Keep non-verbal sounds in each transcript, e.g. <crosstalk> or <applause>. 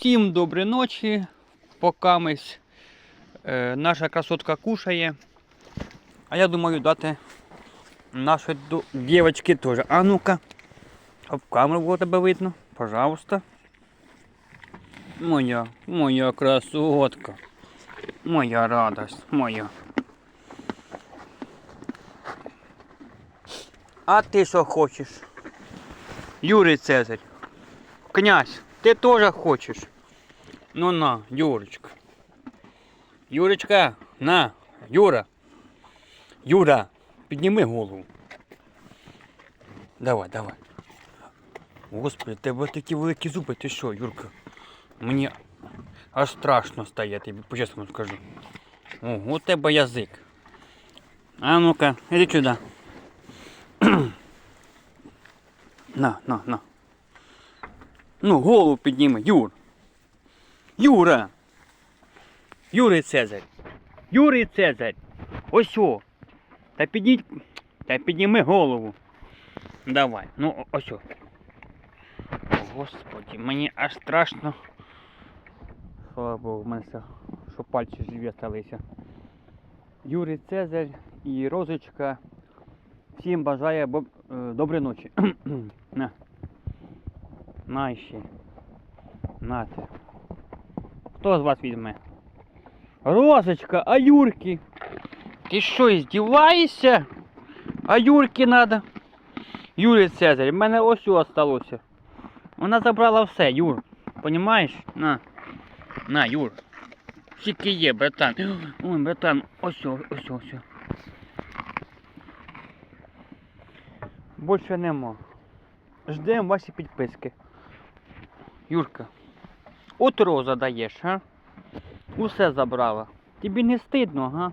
Всім доброї ночі. Покамись е, наша красотка кушає. А я думаю дати нашій ду- дівчинці теж. А ну-ка. В камеру було тебе видно. Пожалуйста. Моя, моя красотка. Моя радость, моя. А ти що хочеш? Юрій Цезарь. Князь, ти теж хочеш? Ну на, Юрочка. Юрочка, на, Юра. Юра, підніми голову. Давай, давай. Господи, в тебе такі великі зуби, ти що, Юрка? Мені аж страшно стає, я тобі по-чесному скажу. Ого, у тебе язик. А ну-ка, іди сюди. <clears throat> на, на, на. Ну, голову підніми, Юр. Юра. Юрій Цезарь. Юрій Цезарь. Ось о. Та підніть. Та підніми голову. Давай. Ну, ось о. Господи, мені аж страшно. Слава Богу, в мене все, що пальці живі сталися. Юрій Цезарь і Розочка. Всім бажає бо- е, доброї ночі. <clears throat> На. На ще. Нате. Хто з вас візьме? Розочка, а Юрки? Ти що, здіваєшся? А Юрки надо. Юрій Цезарь, в мене ось осталося. Вона забрала все, Юр. Понімаєш? На. На, Юр. Скільки є, братан. Ой, братан, ось ось ось ось. Нема. Ждемо ваші підписки. Юрка. От роза даєш, а? Усе забрала. Тобі не стидно, га?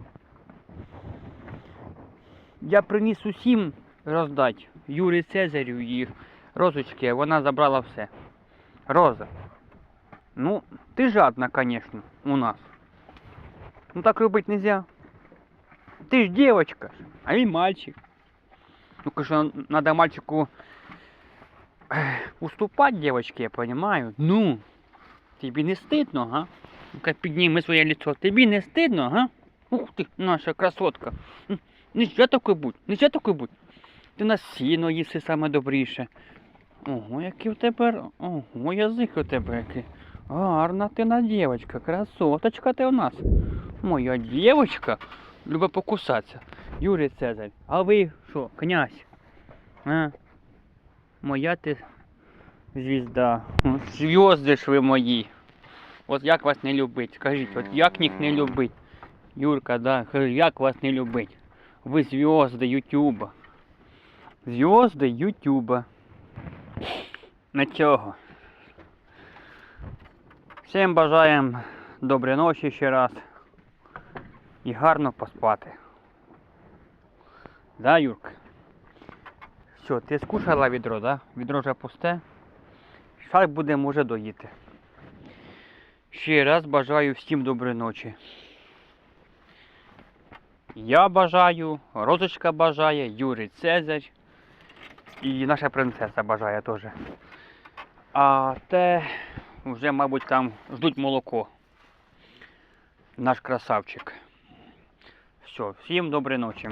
Я приніс усім роздать. Юрі Цезарю і Розочки, вона забрала все. Роза. Ну, ти жадна, конечно, у нас. Ну так робити нельзя. Ти ж девочка, а він мальчик. Ну, конечно, надо мальчику ех, уступать девочке, я понимаю. Ну, тобі не стидно, га? Ну-ка підніми своє лицо. Тобі не стидно, га? Ух ти, наша красотка. Нельзя такой будь, нельзя такой будь. Ти на сіно їси саме добріше. Ого, який у тебе. Ого, язик у тебе який. Гарна ти на дівчинка, красоточка ти у нас. Моя дівчинка любить покусатися. Юрій Цезарь, а ви що, князь? А? Моя ти звізда. М, Зв'язди ж ви мої. От як вас не любить? Скажіть, от як їх не любить? Юрка, да, як вас не любить? Ви зв'язди Ютуба. Зв'язди Ютуба. На цього. Всім бажаємо доброї ночі ще раз. І гарно поспати. Да, Юрка? Що, ти скушала відро, да? Відро вже пусте. Зараз будемо вже доїти. Ще раз бажаю всім доброї ночі. Я бажаю, Розочка бажає, Юрій Цезарь і наша принцеса бажає теж. А те вже, мабуть, там ждуть молоко. Наш красавчик. Все, всім доброї ночі.